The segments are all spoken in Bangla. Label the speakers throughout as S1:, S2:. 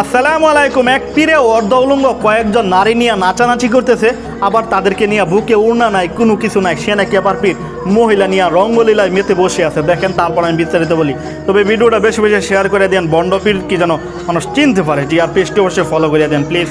S1: আসসালামু আলাইকুম। এক পীরে অর্ধ উলঙ্গ কয়েকজন নারী নিয়ে নাচানাচি করতেছে। আবার তাদেরকে নিয়ে বুকে উড়না নাই, কোনো কিছু নাই। সে নাকি আবার পীর। মহিলা নিয়ে রঙ্গলীলায় মেতে বসে আছে। দেখেন, তারপর আমি বিস্তারিত বলি। তবে ভিডিওটা বেশি বেশি শেয়ার করে দেন। বন্ড পীর কি যেন মানুষ চিনতে পারে। জি আর পেজটি অবশ্যই ফলো করে দেন প্লিজ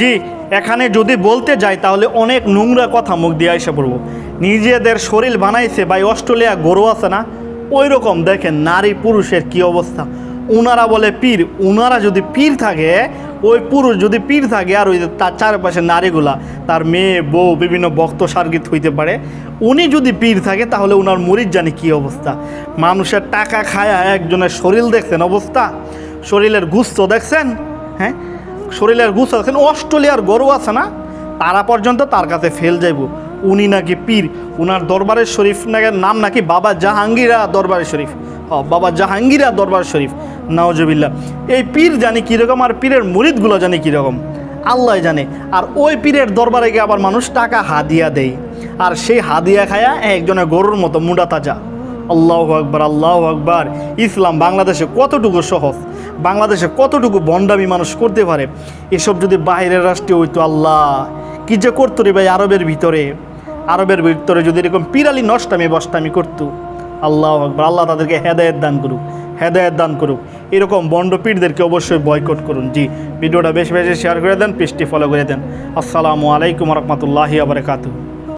S1: জি, এখানে যদি বলতে যাই, তাহলে অনেক নোংরা কথা মুখ দিয়ে এসে পড়ব। নিজেদের শরীর বানাইছে ভাই অস্ট্রেলিয়া গরু আছে না ওই রকম দেখেন নারী পুরুষের কি অবস্থা। উনারা বলে পীর, উনারা যদি পীর থাকে ওই পুরুষ যদি পীর থাকে আর ওই তার চারপাশে নারীগুলা, তার মেয়ে, বউ, বিভিন্ন ভক্ত, সার্গিত হইতে পারে, উনি যদি পীর থাকে তাহলে উনার মরিচ জানি কী অবস্থা? মানুষের টাকা খায়া একজনের শরীর দেখছেন অবস্থা? শরীরের গুস্ত দেখছেন? হ্যাঁ? শরীরের গুছ দেখছেন, অস্ট্রেলিয়ার গরু আছে না? তারা পর্যন্ত তার কাছে ফেল যাইব। উনি নাকি পীর, উনার দরবারের শরীফ নাকি নাম নাকি বাবা জাহাঙ্গীরা দরবারের শরীফ। বাবা জাহাঙ্গীরা দরবার শরীফ। নওজবিল্লা এই পীর জানি কীরকম আর পীরের মুরিদগুলো জানি কীরকম? আল্লাহ জানে। আর ওই পীরের দরবারে গিয়ে আবার মানুষ টাকা হাদিয়া দেয়। আর সেই হাদিয়া খায়া একজনের গরুর মতো মুডা তাজা। আল্লাহ আকবার আল্লাহ আকবার। ইসলাম বাংলাদেশে কতটুকু সহজ? বাংলাদেশে কতটুকু বন্ডামি মানুষ করতে পারে? এসব যদি বাইরের রাষ্ট্রে হইতো, আল্লাহ, কি যে করতো রে ভাই আরবের ভিতরে? আরবের ভিতরে যদি এরকম পিরালি নষ্টামি বষ্টামি করতো, আল্লাহ আকবার, আল্লাহ তাদেরকে হেদায়ত দান করুক। হেদায়ত দান করুক। এরকম বন্ডপীঠদেরকে অবশ্যই বয়কট করুন। জি, ভিডিওটা বেশি বেশি শেয়ার করে দেন, পেজটি ফলো করে দেন। আসসালামু আলাইকুম রহমতুল্লাহি আবরকাতু